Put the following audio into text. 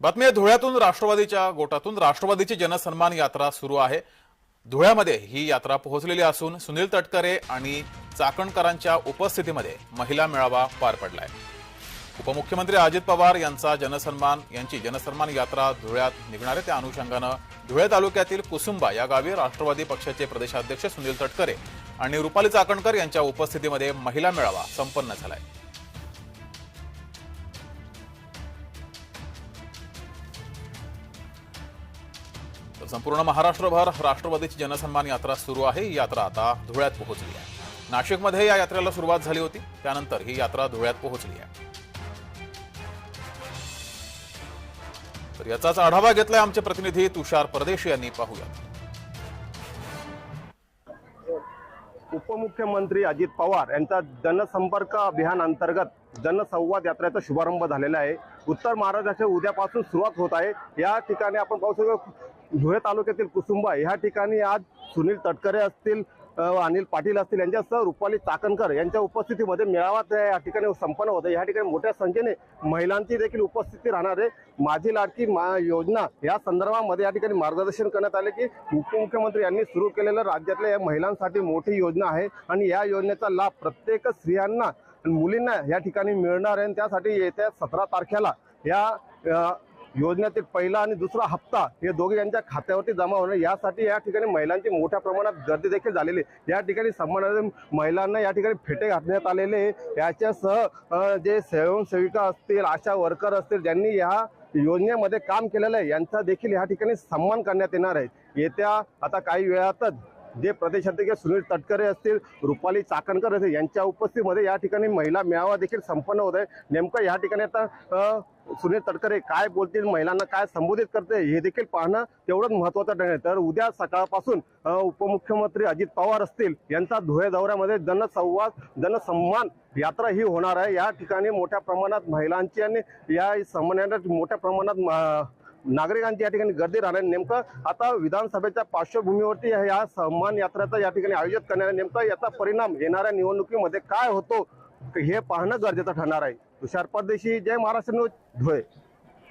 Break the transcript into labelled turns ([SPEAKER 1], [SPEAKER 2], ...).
[SPEAKER 1] बातमी धुळ्यातून राष्ट्रवादीच्या गोटातून राष्ट्रवादीची जनसन्मान यात्रा सुरू आहे. धुळ्यामध्ये ही यात्रा पोहोचलेली असून सुनील तटकरे आणि चाकणकरांच्या उपस्थितीमध्ये महिला मेळावा पार पडलाय. उपमुख्यमंत्री अजित पवार यांचा जनसन्मान यांची जनसन्मान यात्रा धुळ्यात निघणार आहे. त्या अनुषंगानं धुळे तालुक्यातील कुसुंबा या गावी राष्ट्रवादी पक्षाचे प्रदेशाध्यक्ष सुनील तटकरे आणि रुपाली चाकणकर यांच्या उपस्थितीमध्ये महिला मेळावा संपन्न झालाय. संपूर्ण महाराष्ट्रभर राष्ट्रवादीची जनसन्मान यात्रा सुरू आहे. ही यात्रा आता धुळ्यात पोहोचली आहे. नाशिकमध्ये या यात्रेला सुरुवात झाली होती. त्यानंतर ही यात्रा धुळ्यात पोहोचली आहे. तर याचाच आढावा घेतलाय आमचे प्रतिनिधी तुषार परदेश यांनी. पाहूयात.
[SPEAKER 2] उपमुख्यमंत्री अजित पवार यांचा जनसंपर्क अभियान अंतर्गत जनसंवाद यात्रेचा शुभारंभ झालेला आहे. उत्तर महाराष्ट्राच्या उद्यापासून सुरुवात होत आहे. या ठिकाणी आपण पाहू शकतो धुळे तालुक्यातील कुसुंबा ह्या ठिकाणी आज सुनील तटकरे असतील अनिल पाटील असतील यांच्यासह रुपाली चाकणकर यांच्या उपस्थितीमध्ये मेळावा त्या या ठिकाणी संपन्न होता या ठिकाणी मोठ्या संख्येने महिलांची देखील उपस्थिती राहणार आहे. माझी लाडकी मा योजना या संदर्भामध्ये या ठिकाणी मार्गदर्शन करण्यात आले की उपमुख्यमंत्री यांनी सुरू केलेलं राज्यातल्या या महिलांसाठी मोठी योजना आहे आणि या योजनेचा लाभ प्रत्येक स्त्रियांना मुलींना या ठिकाणी मिळणार आहे आणि त्यासाठी येत्या सतरा तारखेला या योजनेतील पहिला आणि दुसरा हप्ता हे दोघे यांच्या खात्यावरती जमा होणार यासाठी या ठिकाणी महिलांची मोठ्या प्रमाणात गर्दी देखील झालेली या ठिकाणी सन्मानाने महिलांना या ठिकाणी फेटे घातण्यात आलेले आहे. याच्यासह जे स्वयंसेविका असतील आशा वर्कर असतील ज्यांनी या योजनेमध्ये काम केलेलं आहे यांचा देखील या ठिकाणी सन्मान करण्यात येणार आहे. येत्या आता काही वेळातच जे प्रदेशाध्यक्ष सुनील तटकरे असतील रुपाली चाकणकर असतील यांच्या उपस्थितीमध्ये या ठिकाणी महिला मेळावा देखील संपन्न होत आहे. नेमकं या ठिकाणी आता सुनील तटकरे काय बोलतील महिलांना काय संबोधित करते हे देखील पाहणं तेवढंच महत्वाचं ठरेल. तर उद्या सकाळपासून उपमुख्यमंत्री अजित पवार असतील यांचा धुळे दौऱ्यामध्ये जनसंवाद जनसन्मान यात्रा ही होणार आहे. या ठिकाणी मोठ्या प्रमाणात महिलांची आणि या संमेलनात मोठ्या प्रमाणात नागरिकांची या ठिकाणी गर्दी राहणार नेमकं आता विधानसभेच्या पार्श्वभूमीवरती या सन्मान यात्रेचं या ठिकाणी आयोजित करणार नेमकं याचा परिणाम येणाऱ्या निवडणुकीमध्ये काय होतो हे पाहणं गरजेचं ठरणार आहे. तुषार परदेशी जय महाराष्ट्र न्यूज धुळे.